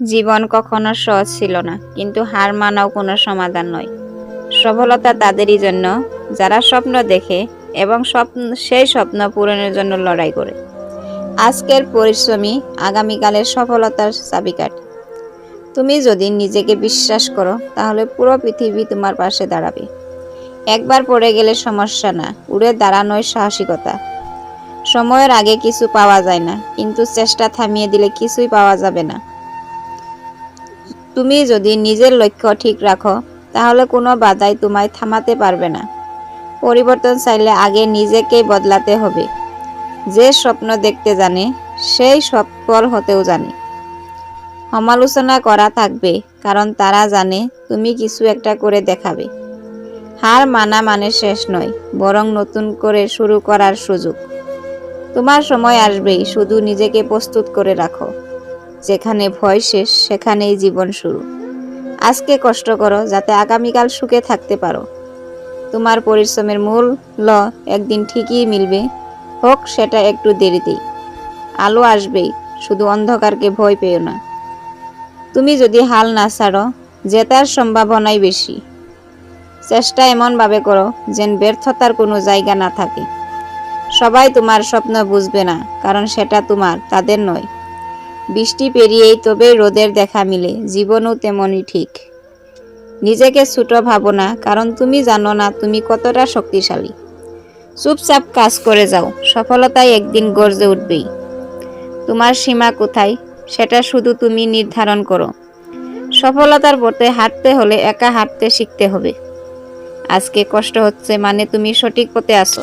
জীবন কখনো সহজ ছিল না, কিন্তু হার মানাও কোনো সমাধান নয়। সফলতা তাদেরই জন্য, যারা স্বপ্ন দেখে এবং স্বপ্ন, সেই স্বপ্ন পূরণের জন্য লড়াই করে। আজকের পরিশ্রমী আগামীকালের সফলতার চাবিকাঠি। তুমি যদি নিজেকে বিশ্বাস করো, তাহলে পুরো পৃথিবী তোমার পাশে দাঁড়াবে। একবার পড়ে গেলে সমস্যা না, উড়ে দাঁড়ানোই সাহসিকতা। সময়ের আগে কিছু পাওয়া যায় না, কিন্তু চেষ্টা থামিয়ে দিলে কিছুই পাওয়া যাবে না। তুমি যদি নিজের লক্ষ্য ঠিক রাখো, তাহলে কোনো বাধাই তোমায় থামাতে পারবে না। পরিবর্তন চাইলে আগে নিজেকেই বদলাতে হবে। যে স্বপ্ন দেখতে জানে, সেই সফল হতেও জানে। সমালোচনা করা থাকবে, কারণ তারা জানে তুমি কিছু একটা করে দেখাবে। হার মানা মানে শেষ নয়, বরং নতুন করে শুরু করার সুযোগ। তোমার সময় আসবেই, শুধু নিজেকে প্রস্তুত করে রাখো। যেখানে ভয় শেষ, সেখানেই জীবন শুরু। আজকে কষ্ট করো, যাতে আগামীকাল সুখে থাকতে পারো। তোমার পরিশ্রমের মূল্য একদিন ঠিকই মিলবে। হোক, সেটা একটু দেরিতেই। আলো আসবেই, শুধু অন্ধকারকে ভয় পেও না। তুমি যদি হাল না ছাড়ো, জেতার সম্ভাবনাই বেশি। চেষ্টা এমনভাবে করো, যেন ব্যর্থতার কোনো জায়গা না থাকে। সবাই তোমার স্বপ্ন বুঝবে না, কারণ সেটা তোমার, তাদের নয়। বৃষ্টি পেরিয়েই তবে রোদের দেখা মিলে, জীবনও তেমনই ঠিক। নিজেকে ছোট ভাবো না, কারণ তুমি জানো না তুমি কতটা শক্তিশালী। চুপচাপ কাজ করে যাও সফলতায় একদিন গর্জে উঠবেই। তোমার সীমা কোথায়, সেটা শুধু তুমি নির্ধারণ করো। সফলতার পথে হাঁটতে হলে একা হাঁটতে শিখতে হবে। আজকে কষ্ট হচ্ছে মানে তুমি সঠিক পথে আসো